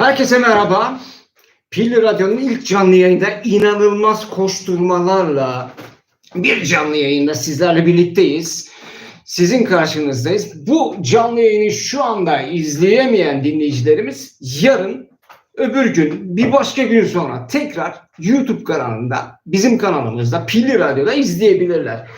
Herkese merhaba. Pilli Radyo'nun ilk canlı yayında inanılmaz koşturmalarla bir canlı yayında sizlerle birlikteyiz. Sizin karşınızdayız. Bu canlı yayını şu anda izleyemeyen dinleyicilerimiz yarın öbür gün bir başka gün sonra tekrar YouTube kanalında bizim kanalımızda Pilli Radyo'da izleyebilirler.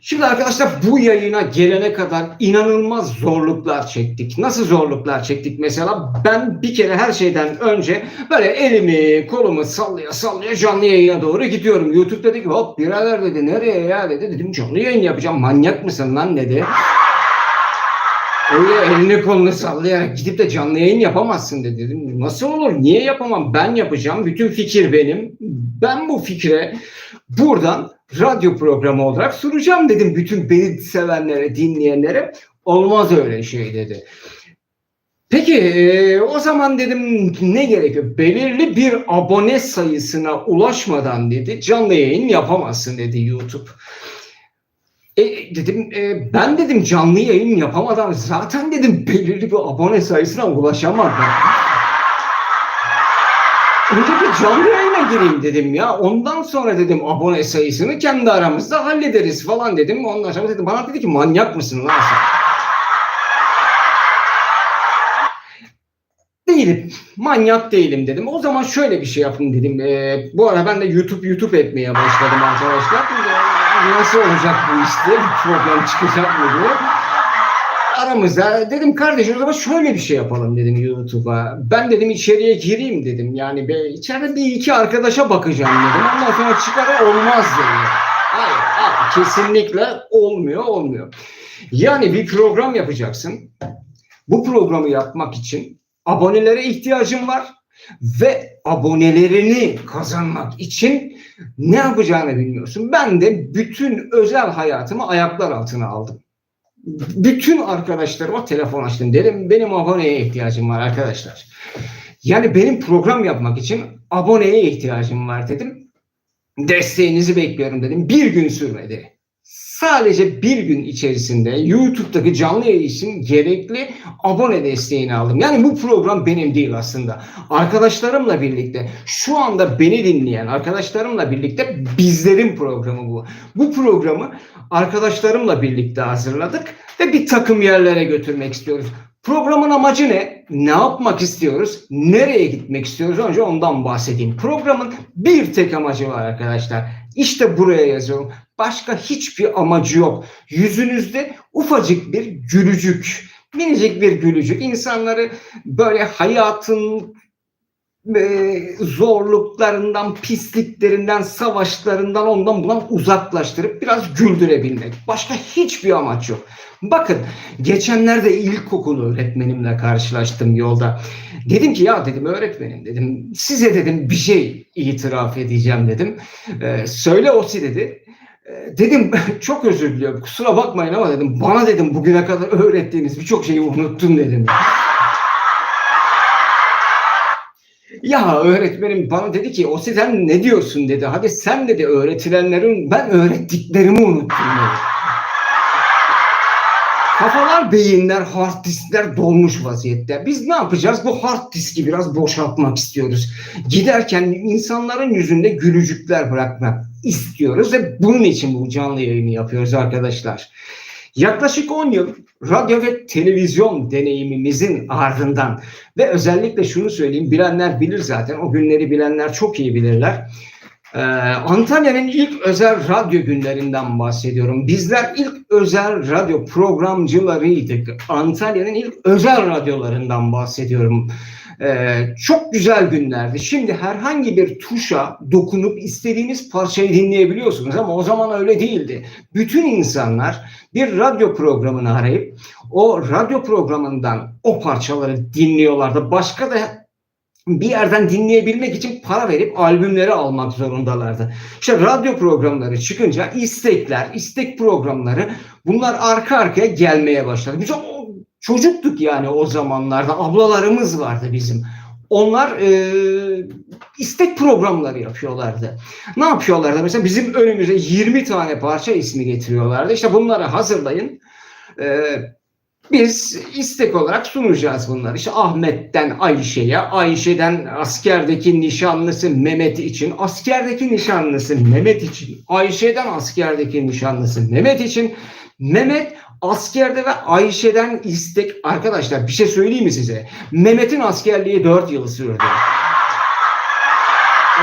Şimdi arkadaşlar bu yayına gelene kadar inanılmaz zorluklar çektik. Nasıl zorluklar çektik mesela? Ben bir kere her şeyden önce böyle elimi kolumu sallaya sallaya canlı yayına doğru gidiyorum. YouTube dedi ki hop birader dedi nereye ya dedi. Dedim canlı yayın yapacağım manyak mısın lan dedi. Öyle elini kolunu sallayarak gidip de canlı yayın yapamazsın dedi. Dedim nasıl olur? Niye yapamam? Ben yapacağım. Bütün fikir benim. Ben bu fikre buradan radyo programı olarak sunacağım dedim bütün beni sevenlere, dinleyenlere. Olmaz öyle şey dedi. Peki e, o zaman dedim ne gerekiyor? Belirli bir abone sayısına ulaşmadan dedi canlı yayın yapamazsın dedi YouTube. E, dedim e, ben dedim canlı yayın yapamadan zaten dedim belirli bir abone sayısına ulaşamadım. Önce bir canlı yayına gireyim dedim ya. Ondan sonra dedim abone sayısını kendi aramızda hallederiz falan dedim. Ondan sonra dedim bana dedi ki manyak mısın lan sen? Değilim. Manyak değilim dedim. O zaman şöyle bir şey yapın dedim. Ee, bu ara ben de YouTube YouTube etmeye başladım arkadaşlar. Nasıl olacak bu işte? Bir problem çıkacak mı diye aramızda dedim kardeşim o zaman şöyle bir şey yapalım dedim YouTube'a. Ben dedim içeriye gireyim dedim. Yani be, içeride bir iki arkadaşa bakacağım dedim. Ondan sonra çıkar olmaz dedi. Hayır, hayır kesinlikle olmuyor olmuyor. Yani bir program yapacaksın. Bu programı yapmak için abonelere ihtiyacın var ve abonelerini kazanmak için ne yapacağını bilmiyorsun. Ben de bütün özel hayatımı ayaklar altına aldım bütün arkadaşlarıma telefon açtım. Dedim benim aboneye ihtiyacım var arkadaşlar. Yani benim program yapmak için aboneye ihtiyacım var dedim. Desteğinizi bekliyorum dedim. Bir gün sürmedi. Sadece bir gün içerisinde YouTube'daki canlı yayın için gerekli abone desteğini aldım. Yani bu program benim değil aslında. Arkadaşlarımla birlikte şu anda beni dinleyen arkadaşlarımla birlikte bizlerin programı bu. Bu programı arkadaşlarımla birlikte hazırladık ve bir takım yerlere götürmek istiyoruz. Programın amacı ne? Ne yapmak istiyoruz? Nereye gitmek istiyoruz? Önce ondan bahsedeyim. Programın bir tek amacı var arkadaşlar. İşte buraya yazıyorum. Başka hiçbir amacı yok. Yüzünüzde ufacık bir gülücük, minicik bir gülücük insanları böyle hayatın e, zorluklarından, pisliklerinden, savaşlarından ondan bundan uzaklaştırıp biraz güldürebilmek. Başka hiçbir amaç yok. Bakın geçenlerde ilkokul öğretmenimle karşılaştım yolda. Dedim ki ya dedim öğretmenim dedim size dedim bir şey itiraf edeceğim dedim. Ee, söyle Osi dedi. Ee, dedim çok özür diliyorum kusura bakmayın ama dedim bana dedim bugüne kadar öğrettiğiniz birçok şeyi unuttum dedim. Ya öğretmenim bana dedi ki o sen ne diyorsun dedi. Hadi sen dedi öğretilenlerin ben öğrettiklerimi unuttum dedi. Kafalar, beyinler, hard diskler dolmuş vaziyette. Biz ne yapacağız? Bu hard diski biraz boşaltmak istiyoruz. Giderken insanların yüzünde gülücükler bırakmak istiyoruz ve bunun için bu canlı yayını yapıyoruz arkadaşlar. Yaklaşık 10 yıl radyo ve televizyon deneyimimizin ardından ve özellikle şunu söyleyeyim bilenler bilir zaten o günleri bilenler çok iyi bilirler. Ee, Antalya'nın ilk özel radyo günlerinden bahsediyorum. Bizler ilk özel radyo programcılarıydık. Antalya'nın ilk özel radyolarından bahsediyorum. Ee, çok güzel günlerdi. Şimdi herhangi bir tuşa dokunup istediğiniz parçayı dinleyebiliyorsunuz ama o zaman öyle değildi. Bütün insanlar bir radyo programını arayıp o radyo programından o parçaları dinliyorlardı. Başka da bir yerden dinleyebilmek için para verip albümleri almak zorundalardı. İşte radyo programları çıkınca istekler, istek programları bunlar arka arkaya gelmeye başladı. Biz çocuktuk yani o zamanlarda. Ablalarımız vardı bizim. Onlar e, istek programları yapıyorlardı. Ne yapıyorlardı? Mesela bizim önümüze 20 tane parça ismi getiriyorlardı. İşte bunları hazırlayın. E, Biz istek olarak sunacağız bunları. İşte Ahmet'ten Ayşe'ye, Ayşe'den askerdeki nişanlısı Mehmet için, askerdeki nişanlısı Mehmet için, Ayşe'den askerdeki nişanlısı Mehmet için, Mehmet askerde ve Ayşe'den istek. Arkadaşlar bir şey söyleyeyim mi size? Mehmet'in askerliği 4 yıl sürdü.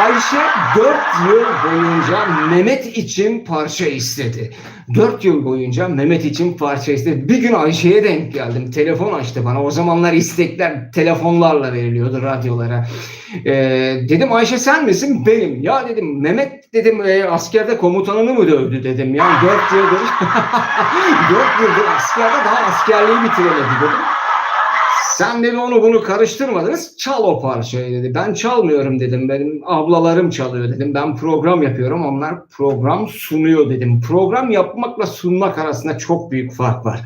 Ayşe 4 yıl boyunca Mehmet için parça istedi. 4 yıl boyunca Mehmet için parça istedi. Bir gün Ayşe'ye denk geldim. Telefon açtı bana. O zamanlar istekler telefonlarla veriliyordu radyolara. Ee, dedim Ayşe sen misin? Benim. Ya dedim Mehmet dedim e, askerde komutanını mı dövdü dedim. Yani 4 yıldır 4 yıldır askerde daha askerliği bitiremedi dedim. Sen dedi onu bunu karıştırmadınız. Çal o parçayı dedi. Ben çalmıyorum dedim. Benim ablalarım çalıyor dedim. Ben program yapıyorum. Onlar program sunuyor dedim. Program yapmakla sunmak arasında çok büyük fark var.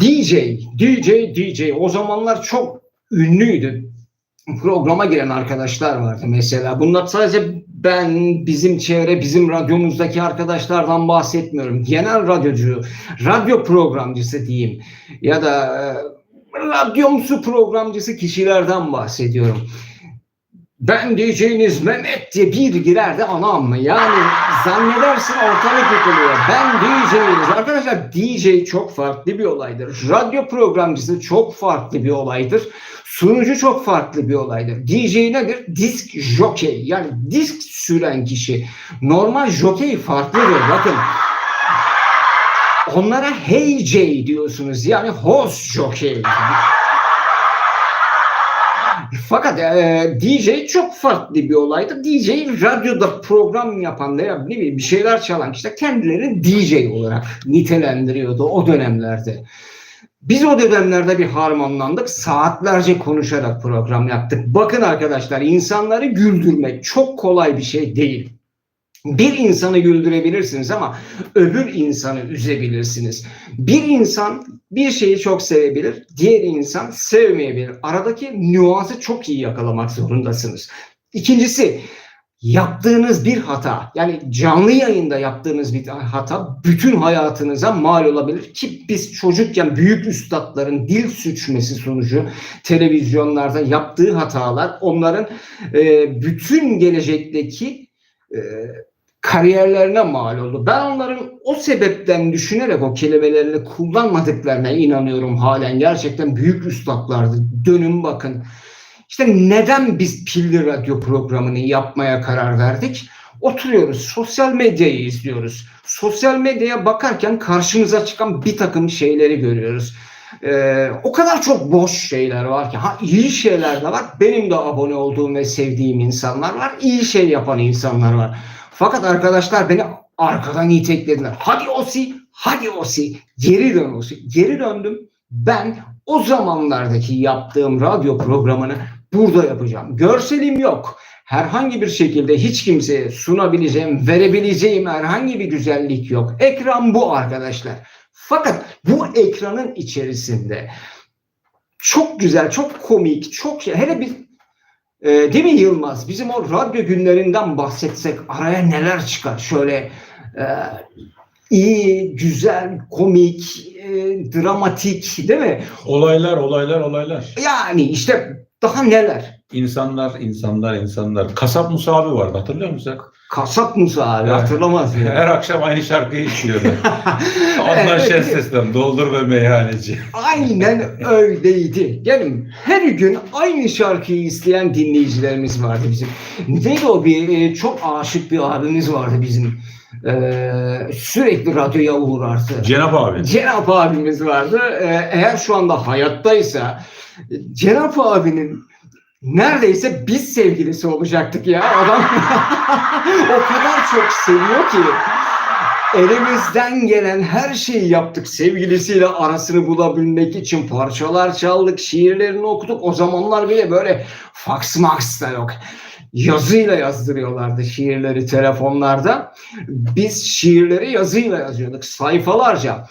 DJ, DJ, DJ o zamanlar çok ünlüydü. Programa giren arkadaşlar vardı mesela. Bunlar sadece ben, bizim çevre, bizim radyomuzdaki arkadaşlardan bahsetmiyorum. Genel radyocu, radyo programcısı diyeyim. Ya da e, radyomsu programcısı kişilerden bahsediyorum. Ben diyeceğiniz Mehmet diye bir girerdi anam mı? Yani zannedersin ortalık yıkılıyor. Ben diyeceğiniz arkadaşlar DJ çok farklı bir olaydır. Radyo programcısı çok farklı bir olaydır. Sunucu çok farklı bir olaydır. DJ nedir? Disk jockey. Yani disk süren kişi. Normal jockey farklıdır. Bakın Onlara hey J diyorsunuz. Yani host jockey. Fakat e, DJ çok farklı bir olaydı. DJ radyoda program yapan veya ne bileyim bir şeyler çalan kişiler kendilerini DJ olarak nitelendiriyordu o dönemlerde. Biz o dönemlerde bir harmanlandık. Saatlerce konuşarak program yaptık. Bakın arkadaşlar insanları güldürmek çok kolay bir şey değil. Bir insanı güldürebilirsiniz ama öbür insanı üzebilirsiniz. Bir insan bir şeyi çok sevebilir, diğer insan sevmeyebilir. Aradaki nüansı çok iyi yakalamak zorundasınız. İkincisi, yaptığınız bir hata, yani canlı yayında yaptığınız bir hata bütün hayatınıza mal olabilir ki biz çocukken büyük üstadların dil suçmesi sonucu televizyonlarda yaptığı hatalar onların e, bütün gelecekteki e, kariyerlerine mal oldu. Ben onların o sebepten düşünerek o kelimelerini kullanmadıklarına inanıyorum halen. Gerçekten büyük üstadlardı. Dönün bakın. İşte neden biz Pilli Radyo programını yapmaya karar verdik? Oturuyoruz, sosyal medyayı izliyoruz. Sosyal medyaya bakarken karşımıza çıkan bir takım şeyleri görüyoruz. Ee, o kadar çok boş şeyler var ki. Ha iyi şeyler de var. Benim de abone olduğum ve sevdiğim insanlar var. İyi şey yapan insanlar var. Fakat arkadaşlar beni arkadan iteklediler. Hadi Osi, hadi Osi, geri dön Osi. Geri döndüm. Ben o zamanlardaki yaptığım radyo programını burada yapacağım. Görselim yok. Herhangi bir şekilde hiç kimseye sunabileceğim, verebileceğim herhangi bir güzellik yok. Ekran bu arkadaşlar. Fakat bu ekranın içerisinde çok güzel, çok komik, çok hele bir e, değil mi Yılmaz? Bizim o radyo günlerinden bahsetsek araya neler çıkar? Şöyle e, iyi, güzel, komik, e, dramatik değil mi? Olaylar, olaylar, olaylar. Yani işte daha neler? İnsanlar, insanlar, insanlar. Kasap Musa abi vardı hatırlıyor musun? Kasap Musa abi Evet. hatırlamaz mı? Her akşam aynı şarkıyı işliyordu. Ondan Evet. şen sesten doldur ve meyhaneci. Aynen öyleydi. Yani her gün aynı şarkıyı isteyen dinleyicilerimiz vardı bizim. Neydi o bir e, çok aşık bir abimiz vardı bizim. Ee, sürekli radyoya uğrardı. Cenap abi. Cenap abimiz vardı. Ee, eğer şu anda hayattaysa Cenap abinin neredeyse biz sevgilisi olacaktık ya. Adam o kadar çok seviyor ki elimizden gelen her şeyi yaptık. Sevgilisiyle arasını bulabilmek için parçalar çaldık, şiirlerini okuduk. O zamanlar bile böyle fax max da yok. Yazıyla yazdırıyorlardı şiirleri telefonlarda. Biz şiirleri yazıyla yazıyorduk sayfalarca.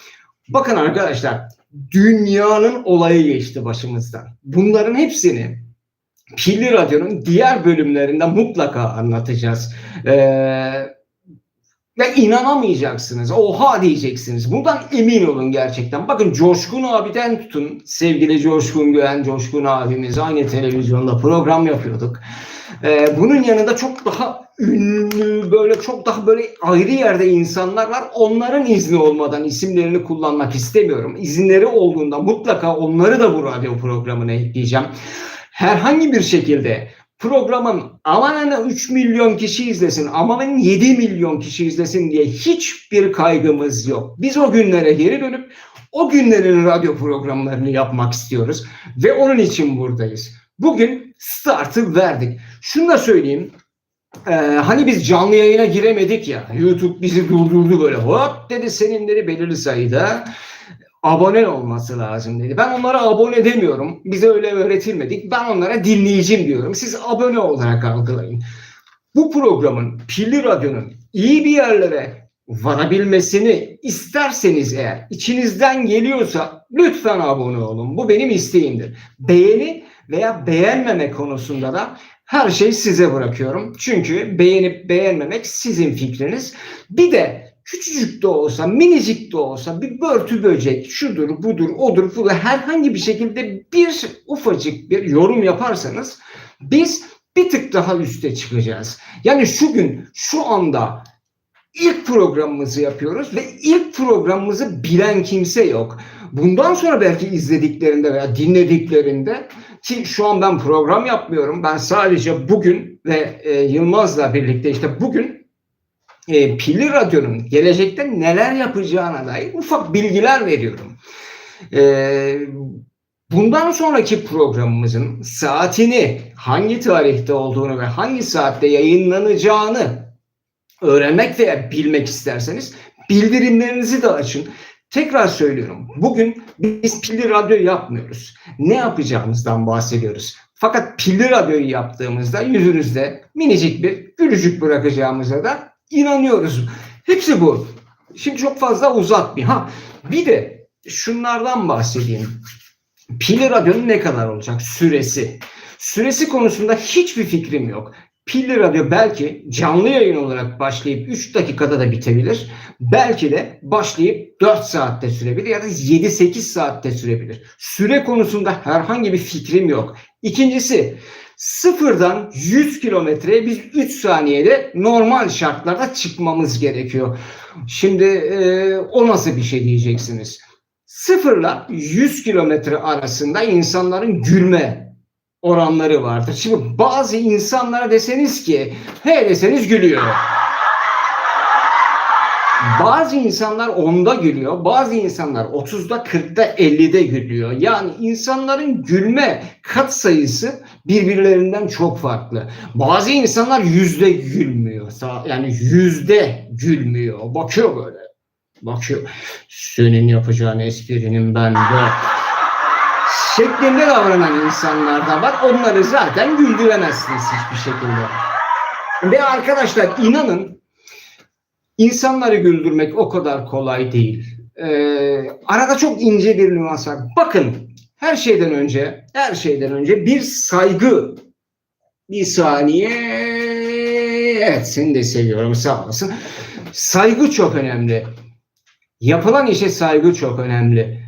Bakın arkadaşlar dünyanın olayı geçti başımızdan. Bunların hepsini Pilli Radyo'nun diğer bölümlerinde mutlaka anlatacağız. Ee, Ve inanamayacaksınız. Oha diyeceksiniz. Bundan emin olun gerçekten. Bakın Coşkun abiden tutun. Sevgili Coşkun Göğen, Coşkun abimiz aynı televizyonda program yapıyorduk. Ee, bunun yanında çok daha ünlü, böyle çok daha böyle ayrı yerde insanlar var. Onların izni olmadan isimlerini kullanmak istemiyorum. İzinleri olduğunda mutlaka onları da bu radyo programına ekleyeceğim. Herhangi bir şekilde programın amanın 3 milyon kişi izlesin, amanın 7 milyon kişi izlesin diye hiçbir kaygımız yok. Biz o günlere geri dönüp o günlerin radyo programlarını yapmak istiyoruz ve onun için buradayız. Bugün startı verdik. Şunu da söyleyeyim. Ee, hani biz canlı yayına giremedik ya. YouTube bizi durdurdu böyle. Hop dedi seninleri belirli sayıda abone olması lazım dedi. Ben onlara abone demiyorum. Bize öyle öğretilmedik. Ben onlara dinleyicim diyorum. Siz abone olarak algılayın. Bu programın Pilli Radyo'nun iyi bir yerlere varabilmesini isterseniz eğer içinizden geliyorsa lütfen abone olun. Bu benim isteğimdir. Beğeni veya beğenmeme konusunda da her şeyi size bırakıyorum. Çünkü beğenip beğenmemek sizin fikriniz. Bir de küçücük de olsa, minicik de olsa bir börtü böcek, şudur, budur, odur, budur herhangi bir şekilde bir ufacık bir yorum yaparsanız biz bir tık daha üste çıkacağız. Yani şu gün, şu anda ilk programımızı yapıyoruz ve ilk programımızı bilen kimse yok. Bundan sonra belki izlediklerinde veya dinlediklerinde ki şu an ben program yapmıyorum. Ben sadece bugün ve e, Yılmaz'la birlikte işte bugün e, Pilli Radyo'nun gelecekte neler yapacağına dair ufak bilgiler veriyorum. E, bundan sonraki programımızın saatini, hangi tarihte olduğunu ve hangi saatte yayınlanacağını öğrenmek veya bilmek isterseniz bildirimlerinizi de açın. Tekrar söylüyorum. Bugün biz pilli radyo yapmıyoruz. Ne yapacağımızdan bahsediyoruz. Fakat pilli radyoyu yaptığımızda yüzünüzde minicik bir gülücük bırakacağımıza da inanıyoruz. Hepsi bu. Şimdi çok fazla uzatmayayım. Ha, bir de şunlardan bahsedeyim. Pilli radyonun ne kadar olacak? Süresi. Süresi konusunda hiçbir fikrim yok. Pilli radyo belki canlı yayın olarak başlayıp 3 dakikada da bitebilir. Belki de başlayıp 4 saatte sürebilir ya da 7-8 saatte sürebilir. Süre konusunda herhangi bir fikrim yok. İkincisi sıfırdan 100 kilometreye biz 3 saniyede normal şartlarda çıkmamız gerekiyor. Şimdi e, o nasıl bir şey diyeceksiniz? Sıfırla 100 kilometre arasında insanların gülme oranları vardır. Şimdi bazı insanlara deseniz ki he deseniz gülüyor. Bazı insanlar onda gülüyor. Bazı insanlar 30'da 40'da 50'de gülüyor. Yani insanların gülme kat sayısı birbirlerinden çok farklı. Bazı insanlar yüzde gülmüyor. Yani yüzde gülmüyor. Bakıyor böyle. Bakıyor. Senin yapacağın esprinin ben de şeklinde davranan insanlar da var. Onları zaten güldüremezsiniz hiçbir şekilde. Ve arkadaşlar inanın insanları güldürmek o kadar kolay değil. Ee, arada çok ince bir nüans var. Bakın her şeyden önce her şeyden önce bir saygı bir saniye evet seni de seviyorum sağ olasın. Saygı çok önemli. Yapılan işe saygı çok önemli.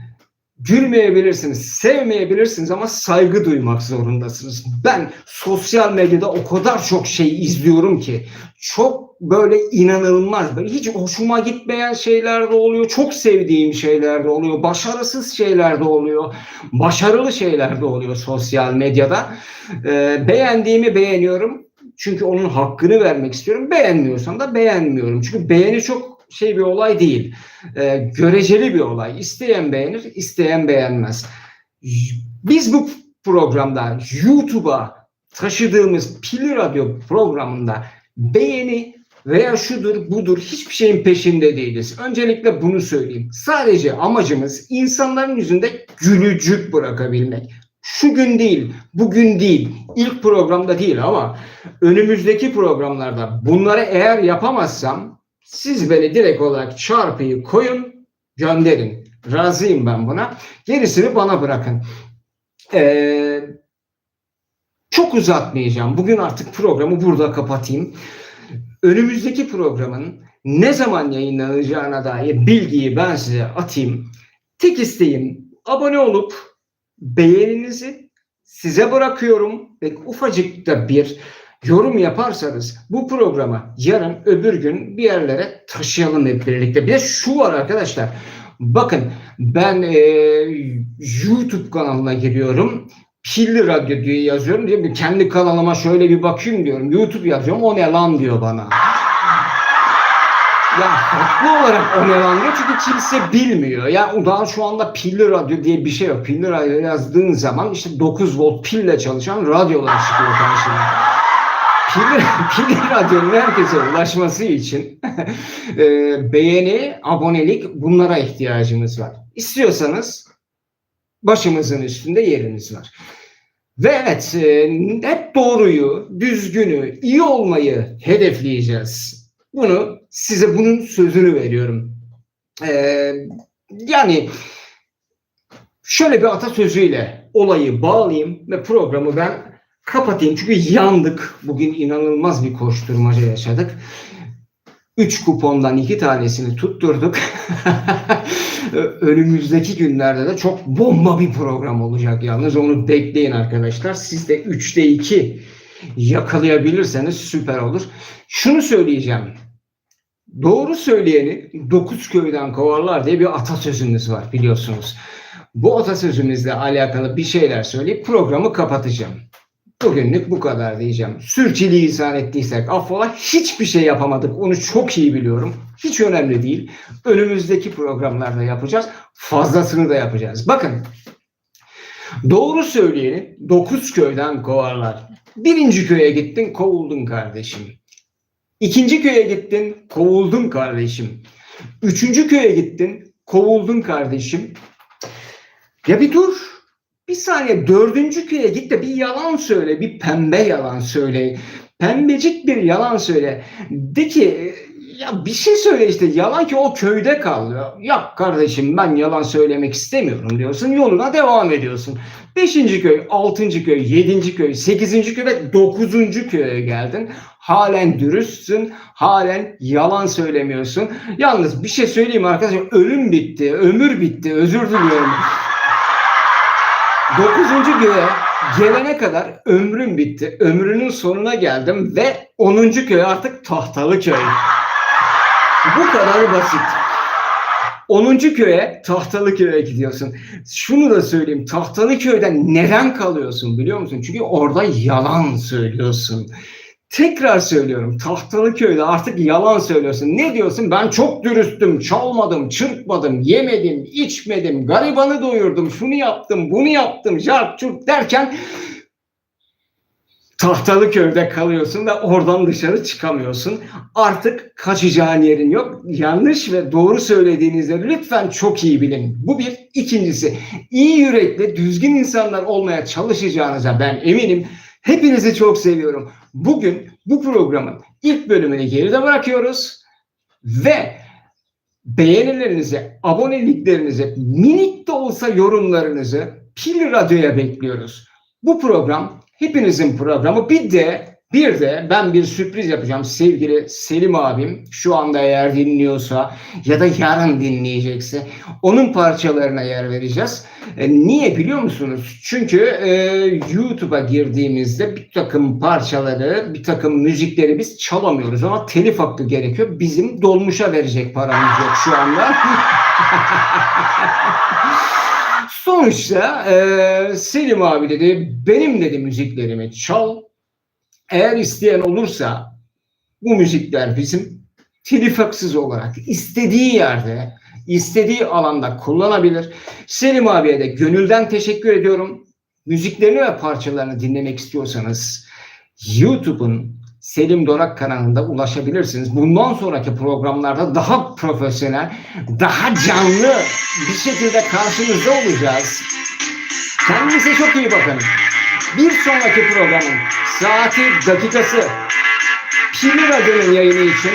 Gülmeyebilirsiniz, sevmeyebilirsiniz ama saygı duymak zorundasınız. Ben sosyal medyada o kadar çok şey izliyorum ki çok böyle inanılmaz, böyle hiç hoşuma gitmeyen şeyler de oluyor, çok sevdiğim şeyler de oluyor, başarısız şeyler de oluyor, başarılı şeyler de oluyor sosyal medyada. Ee, beğendiğimi beğeniyorum çünkü onun hakkını vermek istiyorum. Beğenmiyorsam da beğenmiyorum çünkü beğeni çok şey bir olay değil. E, göreceli bir olay. İsteyen beğenir, isteyen beğenmez. Biz bu programda YouTube'a taşıdığımız Pili Radyo programında beğeni veya şudur budur hiçbir şeyin peşinde değiliz. Öncelikle bunu söyleyeyim. Sadece amacımız insanların yüzünde gülücük bırakabilmek. Şu gün değil, bugün değil, ilk programda değil ama önümüzdeki programlarda bunları eğer yapamazsam siz beni direkt olarak çarpıyı koyun, gönderin. Razıyım ben buna. Gerisini bana bırakın. Ee, çok uzatmayacağım. Bugün artık programı burada kapatayım. Önümüzdeki programın ne zaman yayınlanacağına dair bilgiyi ben size atayım. Tek isteğim abone olup beğeninizi size bırakıyorum ve ufacık da bir yorum yaparsanız bu programı yarın öbür gün bir yerlere taşıyalım hep birlikte. Bir de şu var arkadaşlar. Bakın ben e, YouTube kanalına giriyorum. Pilli Radyo diye yazıyorum. Diyorum ki kendi kanalıma şöyle bir bakayım diyorum. YouTube yazıyorum. O ne lan diyor bana. Ya haklı olarak o ne lan diyor çünkü kimse bilmiyor. Ya daha şu anda pilli radyo diye bir şey yok. Pilli radyo yazdığın zaman işte 9 volt pille çalışan radyolar çıkıyor karşına. Pilli, pilli radyonun herkese ulaşması için e, beğeni, abonelik bunlara ihtiyacımız var. İstiyorsanız başımızın üstünde yeriniz var. Ve evet hep doğruyu, düzgünü, iyi olmayı hedefleyeceğiz. Bunu size bunun sözünü veriyorum. Ee, yani şöyle bir atasözüyle olayı bağlayayım ve programı ben kapatayım. Çünkü yandık. Bugün inanılmaz bir koşturmaca yaşadık. Üç kupondan iki tanesini tutturduk. Önümüzdeki günlerde de çok bomba bir program olacak yalnız. Onu bekleyin arkadaşlar. Siz de 3'te 2 yakalayabilirseniz süper olur. Şunu söyleyeceğim. Doğru söyleyeni dokuz köyden kovarlar diye bir atasözümüz var biliyorsunuz. Bu atasözümüzle alakalı bir şeyler söyleyip programı kapatacağım. Bugünlük bu kadar diyeceğim. Sürçülisan ettiysek affola hiçbir şey yapamadık. Onu çok iyi biliyorum. Hiç önemli değil. Önümüzdeki programlarda yapacağız. Fazlasını da yapacağız. Bakın. Doğru söyleyeni dokuz köyden kovarlar. Birinci köye gittin kovuldun kardeşim. İkinci köye gittin, kovuldun kardeşim. Üçüncü köye gittin, kovuldun kardeşim. Ya bir dur. Bir saniye dördüncü köye git de bir yalan söyle. Bir pembe yalan söyle. Pembecik bir yalan söyle. De ki ya bir şey söyle işte yalan ki o köyde kal. Yap kardeşim ben yalan söylemek istemiyorum diyorsun. Yoluna devam ediyorsun. Beşinci köy, altıncı köy, yedinci köy, sekizinci köy ve dokuzuncu köye geldin. Halen dürüstsün, halen yalan söylemiyorsun. Yalnız bir şey söyleyeyim arkadaşlar, ölüm bitti, ömür bitti, özür diliyorum. Dokuzuncu köye gelene kadar ömrüm bitti. Ömrünün sonuna geldim ve onuncu köy artık tahtalı köy. Bu kadar basit. 10. köye Tahtalı köye gidiyorsun. Şunu da söyleyeyim. Tahtalı köyden neden kalıyorsun biliyor musun? Çünkü orada yalan söylüyorsun. Tekrar söylüyorum. Tahtalı köyde artık yalan söylüyorsun. Ne diyorsun? Ben çok dürüstüm. Çalmadım, çırpmadım, yemedim, içmedim, garibanı doyurdum, şunu yaptım, bunu yaptım, jart çurt derken Tahtalı köyde kalıyorsun ve oradan dışarı çıkamıyorsun. Artık kaçacağın yerin yok. Yanlış ve doğru söylediğinizde lütfen çok iyi bilin. Bu bir. İkincisi iyi yürekli, düzgün insanlar olmaya çalışacağınıza ben eminim. Hepinizi çok seviyorum. Bugün bu programın ilk bölümünü geride bırakıyoruz ve beğenilerinizi, aboneliklerinizi, minik de olsa yorumlarınızı Pil Radyo'ya bekliyoruz. Bu program hepinizin programı. Bir de bir de ben bir sürpriz yapacağım sevgili Selim abim şu anda eğer dinliyorsa ya da yarın dinleyecekse onun parçalarına yer vereceğiz. E, niye biliyor musunuz? Çünkü e, YouTube'a girdiğimizde bir takım parçaları, bir takım müzikleri biz çalamıyoruz ama telif hakkı gerekiyor. Bizim dolmuşa verecek paramız yok şu anda. Sonuçta e, Selim abi dedi benim dedi müziklerimi çal. Eğer isteyen olursa bu müzikler bizim telif haksız olarak istediği yerde, istediği alanda kullanabilir. Selim abiye de gönülden teşekkür ediyorum. Müziklerini ve parçalarını dinlemek istiyorsanız YouTube'un Selim Dorak kanalında ulaşabilirsiniz. Bundan sonraki programlarda daha profesyonel, daha canlı bir şekilde karşınızda olacağız. Kendinize çok iyi bakın. Bir sonraki programın saati, dakikası Pili Radyo'nun yayını için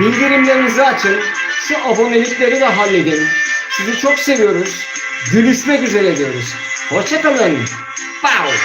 bildirimlerinizi açın. Şu abonelikleri de halledin. Sizi çok seviyoruz. Gülüşmek üzere diyoruz. Hoşçakalın. Pow.